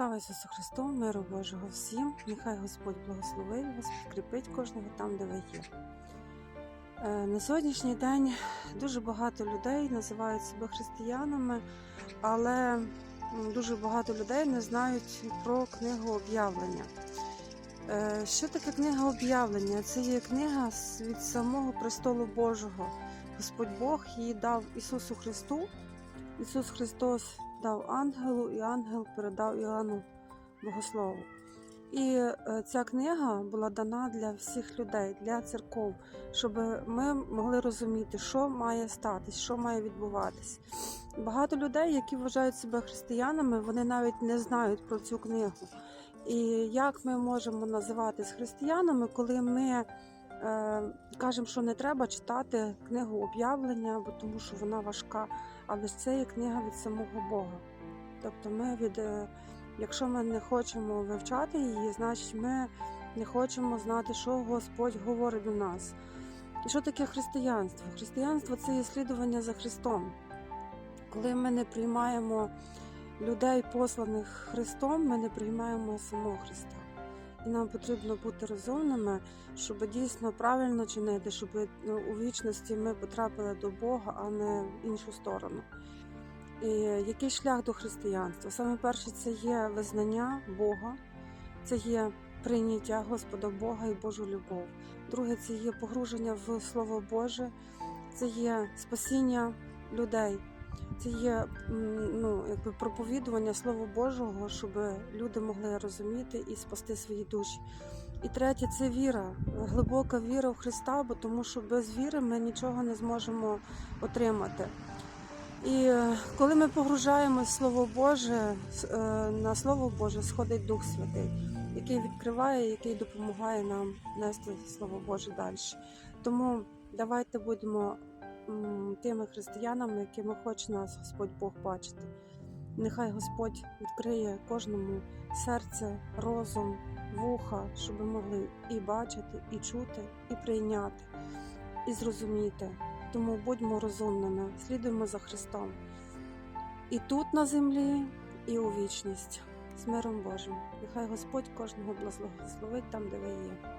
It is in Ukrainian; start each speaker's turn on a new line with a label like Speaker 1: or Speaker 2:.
Speaker 1: Слава Ісусу Христу, миру Божого всім. Нехай Господь благословить вас, підкріпить кожного там, де ви є. Е, На сьогоднішній день дуже багато людей називають себе християнами, але дуже багато людей не знають про книгу об'явлення. Е, Що таке книга об'явлення? Це є книга від самого престолу Божого. Господь Бог її дав Ісусу Христу. Ісус Христос дав ангелу, і ангел передав Іоанну Богослову. І е, ця книга була дана для всіх людей, для церков, щоб ми могли розуміти, що має статись, що має відбуватись. Багато людей, які вважають себе християнами, вони навіть не знають про цю книгу. І як ми можемо називатись християнами, коли ми кажемо, що не треба читати книгу об'явлення, бо тому що вона важка, але це є книга від самого Бога. Тобто, ми від, е, якщо ми не хочемо вивчати її, значить ми не хочемо знати, що Господь говорить до нас. І що таке християнство? Християнство це є слідування за Христом. Коли ми не приймаємо людей, посланих Христом, ми не приймаємо самого Христа. І нам потрібно бути розумними, щоб дійсно правильно чинити, щоб ну, у вічності ми потрапили до Бога, а не в іншу сторону. І який шлях до християнства? Саме перше це є визнання Бога, це є прийняття Господа Бога і Божу любов. Друге це є погруження в Слово Боже, це є спасіння людей, це є ну, якби проповідування Слова Божого, щоб люди могли розуміти і спасти свої душі. І третє це віра, глибока віра в Христа, бо тому що без віри ми нічого не зможемо отримати. І е, коли ми погружаємось в Слово Боже, е, на Слово Боже сходить Дух Святий, який відкриває, який допомагає нам нести Слово Боже далі. Тому давайте будемо тими християнами, якими хоче нас Господь Бог бачити. Нехай Господь відкриє кожному серце, розум, вуха, щоб ми могли і бачити, і чути, і прийняти, і зрозуміти. Тому будьмо розумними, слідуємо за Христом. І тут на землі, і у вічність. З миром Божим. Нехай Господь кожного благословить там, де ви є.